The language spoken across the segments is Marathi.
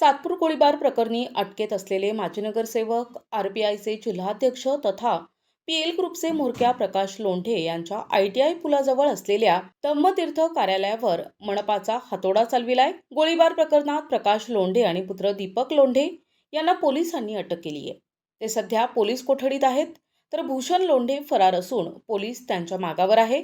सातपूर गोळीबार प्रकरणी अटकेत असलेले माजी नगरसेवक आयचे जिल्हाध्यक्ष तथा पी एल ग्रुपचे म्होरक्या प्रकाश लोंढे यांच्या आय टी आय पुलाजवळ असलेल्या धम्मतीर्थ कार्यालयावर मनपाचा हातोडा चालविलाय. गोळीबार प्रकरणात प्रकाश लोंढे आणि पुत्र दीपक लोंढे यांना पोलिसांनी अटक केली आहे. ते सध्या पोलीस कोठडीत आहेत तर भूषण लोंढे फरार असून पोलीस त्यांच्या मागावर आहे.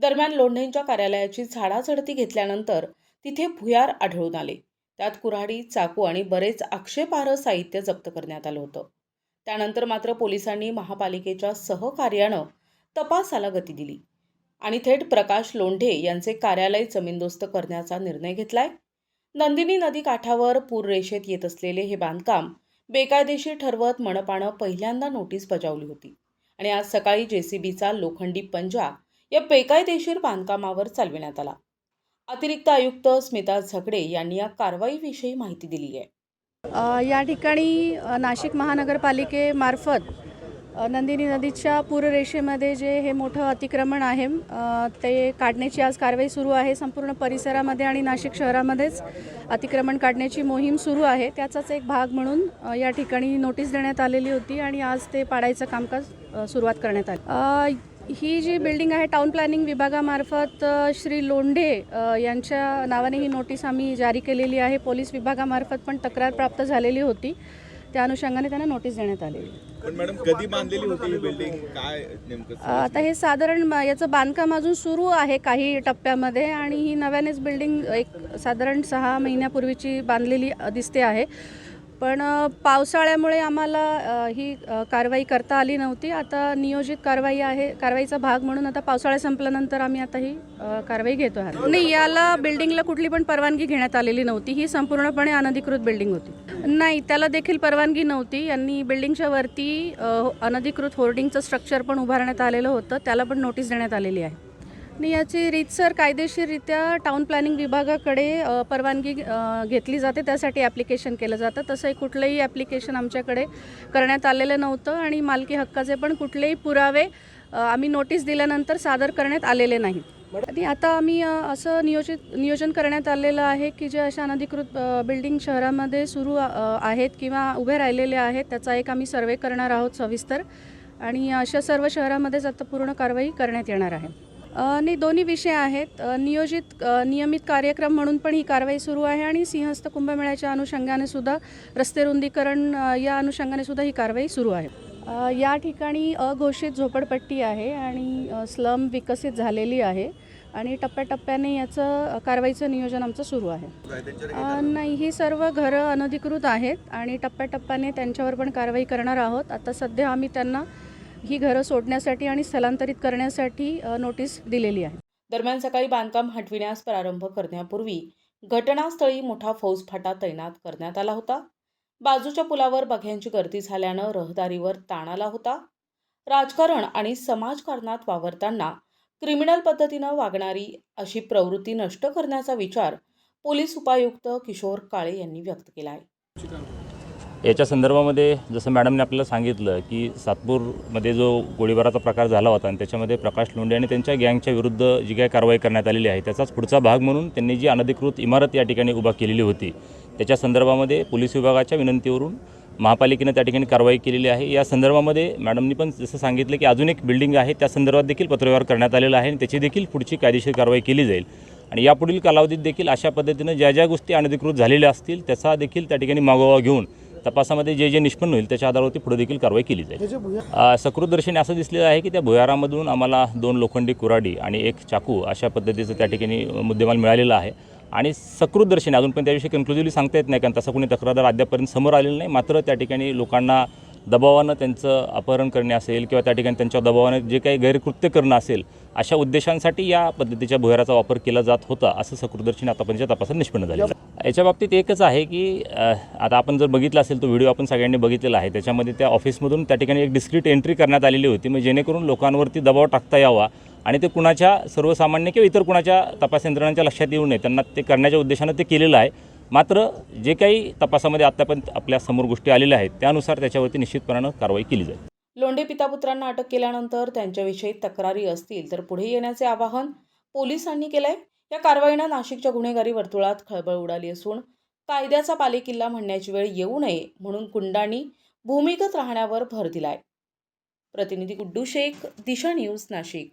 दरम्यान लोंढेंच्या कार्यालयाची झाडाझडती घेतल्यानंतर तिथे भुयार आढळून आले. त्यात कुऱ्हाडी चाकू आणि बरेच आक्षेपार्ह साहित्य जप्त करण्यात आलं होतं. त्यानंतर मात्र पोलिसांनी महापालिकेच्या सहकार्यानं तपासाला गती दिली. आणि थेट प्रकाश लोंढे यांचे कार्यालय जमीनदोस्त करण्याचा निर्णय घेतलाय. नंदिनी नदी काठावर पूररेषेत येत असलेले हे बांधकाम बेकायदेशीर ठरवत मनपानं पहिल्यांदा नोटीस बजावली होती. आणि आज सकाळी जेसीबीचा लोखंडी पंजा या बेकायदेशीर बांधकामावर चालविण्यात आला. अतिरिक्त आयुक्त स्मिता झगडे यांनी या कारवाईविषयी माहिती दिली आहे. या ठिकाणी नाशिक महानगरपालिकेमार्फत नंदिनी नदीच्या पूररेषेमध्ये जे हे मोठं अतिक्रमण आहे ते काढण्याची आज कारवाई सुरू आहे. संपूर्ण परिसरामध्ये आणि नाशिक शहरामध्येच अतिक्रमण काढण्याची मोहीम सुरू आहे. त्याचाच एक भाग म्हणून या ठिकाणी नोटीस देण्यात आलेली होती आणि आज ते पाडायचं कामकाज सुरुवात करण्यात आली. ही जी बिल्डिंग आहे टाउन प्लॅनिंग विभागामार्फत श्री लोंढे यांच्या नावाने ही नोटीस आम्ही जारी केलेली आहे. पोलीस विभागामार्फत पण तक्रार प्राप्त झालेली होती. त्या अनुषंगाने त्यांना नोटीस देण्यात आलेली. ही आता हे साधारण याचं बांधकाम अजून सुरू आहे काही टप्प्यामध्ये आणि ही नव्यानेच बिल्डिंग एक साधारण सहा महिन्यापूर्वीची बांधलेली दिसते आहे. पण पावसाळ्यामुळे आम्हाला ही कारवाई करता आली नव्हती. आता नियोजित कारवाई आहे कारवाईचा भाग म्हणून आता पावसाळा संपल्यानंतर आम्ही आता ही कारवाई घेतो आहोत नाही याला बिल्डिंगला कुठली पण परवानगी घेण्यात आलेली नव्हती. ही संपूर्णपणे अनधिकृत बिल्डिंग होती. नाही त्याला देखील परवानगी नव्हती. यांनी बिल्डिंगच्या वरती अनधिकृत होर्डिंगचं स्ट्रक्चर पण उभारण्यात आलेलं होतं. त्याला पण नोटीस देण्यात आलेली आहे. आणि याची रीतसर कायदेशीररित्या टाउन प्लॅनिंग विभागाकडे परवानगी घेतली जाते. त्यासाठी ॲप्लिकेशन केलं जातं. तसंही कुठलंही ॲप्लिकेशन आमच्याकडे करण्यात आलेलं नव्हतं आणि मालकी हक्काचे पण कुठलेही पुरावे आम्ही नोटीस दिल्यानंतर सादर करण्यात आलेले नाहीत आणि आता आम्ही असं नियोजित नियोजन करण्यात आलेलं आहे की जे अशा अनधिकृत बिल्डिंग शहरामध्ये सुरू आहेत किंवा उभे राहिलेले आहेत त्याचा एक आम्ही सर्वे करणार आहोत सविस्तर. आणि अशा सर्व शहरामध्येच आता पूर्ण कारवाई करण्यात येणार आहे. नाही दोन्ही विषय आहेत. नियोजित नियमित कार्यक्रम म्हणून पण ही कारवाई सुरू आहे आणि सिंहस्थ कुंभमेळ्याच्या अनुषंगाने सुद्धा रस्ते रुंदीकरण या अनुषंगाने सुद्धा ही कारवाई सुरू आहे. या ठिकाणी अघोषित झोपडपट्टी आहे आणि स्लम विकसित झालेली आहे आणि टप्प्याटप्प्याने याचं कारवाईचं नियोजन आमचं सुरू आहे. नाही ही सर्व घरं अनधिकृत आहेत आणि टप्प्याटप्प्याने त्यांच्यावर पण कारवाई करणार आहोत. आता सध्या आम्ही त्यांना ही घरं सोडण्यासाठी आणि स्थलांतरित करण्यासाठी नोटीस दिलेली आहे. दरम्यान सकाळी बांधकाम हटविण्यास प्रारंभ करण्यापूर्वी घटनास्थळी मोठा फौजफाटा तैनात करण्यात आला होता. बाजूच्या पुलावर बघ्यांची गर्दी झाल्यानं रहदारीवर ताण आला होता. राजकारण आणि समाजकारणात वावरताना क्रिमिनल पद्धतीनं वागणारी अशी प्रवृत्ती नष्ट करण्याचा विचार पोलीस उपायुक्त किशोर काळे यांनी व्यक्त केला आहे याच्या संदर्भामध्ये जसं मॅडमने आपल्याला सांगितलं की सातपूरमध्ये जो गोळीबाराचा प्रकार झाला होता आणि त्याच्यामध्ये प्रकाश लोंढे आणि त्यांच्या गँगच्या विरुद्ध जी काही कारवाई करण्यात आलेली आहे त्याचाच पुढचा भाग म्हणून त्यांनी जी अनधिकृत इमारत या ठिकाणी उभा केलेली होती त्याच्या संदर्भामध्ये पोलीस विभागाच्या विनंतीवरून महापालिकेनं त्या ठिकाणी कारवाई केलेली आहे. या संदर्भामध्ये मॅडमनी पण जसं सांगितलं की अजून एक बिल्डिंग आहे त्या संदर्भात देखील पत्रव्यवहार करण्यात आलेला आहे आणि त्याची देखील पुढची कायदेशीर कारवाई केली जाईल. आणि यापुढील कालावधीत देखील अशा पद्धतीनं ज्या ज्या गोष्टी अनधिकृत झालेल्या असतील त्याचा देखील त्या ठिकाणी मागोवा घेऊन तपासामध्ये जे जे निष्पन्न होईल त्याच्या आधारावरती पुढे देखील कारवाई केली जाईल. सकृतदर्शनी असं दिसलेलं आहे की त्या भुयारामधून आम्हाला दोन लोखंडी कुराडी आणि एक चाकू अशा पद्धतीचं त्या ठिकाणी मुद्देमाल मिळालेला आहे. आणि सकृतदर्शनी अजून पण त्याविषयी कन्क्लुझिव्हली सांगता येत नाही कारण तसा कोणी तक्रारदार अद्यापर्यंत समोर आलेला नाही. मात्र त्या ठिकाणी लोकांना दबावानं त्यांचं अपहरण करणे असेल किंवा त्या ठिकाणी त्यांच्या दबावानं जे काही गैरकृत्य करणं असेल अशा उद्देशांसाठी या पद्धतीच्या भुयाराचा वापर केला जात होता असं सकृतदर्शनी आतापर्यंतच्या तपासात निष्पन्न झालं याच्या बाबतीत एकच आहे की आता आपण जर बघितला असेल तो व्हिडिओ आपण सगळ्यांनी बघितलेला आहे त्याच्यामध्ये त्या ऑफिसमधून त्या ठिकाणी एक डिस्क्रीट एंट्री करण्यात आलेली होती मग जेणेकरून लोकांवरती दबाव टाकता यावा आणि ते कुणाच्या सर्वसामान्य किंवा इतर कुणाच्या तपास यंत्रणांच्या लक्षात येऊ नये त्यांना ते करण्याच्या उद्देशानं ते केलेलं आहे. मात्र जे काही तपासामध्ये आत्तापर्यंत आपल्यासमोर गोष्टी आलेल्या आहेत त्यानुसार त्याच्यावरती निश्चितपणानं कारवाई केली जाईल. लोंढे पितापुत्रांना अटक केल्यानंतर त्यांच्याविषयी तक्रारी असतील तर पुढे येण्याचे आवाहन पोलिसांनी केलंय. या कारवाईनं नाशिकच्या गुन्हेगारी वर्तुळात खळबळ उडाली असून कायद्याचा पालेकिल्ला म्हणण्याची वेळ येऊ नये म्हणून कुंडांनी भूमिगत राहण्यावर भर दिलाय. प्रतिनिधी गुड्डू शेख दिशा न्यूज नाशिक.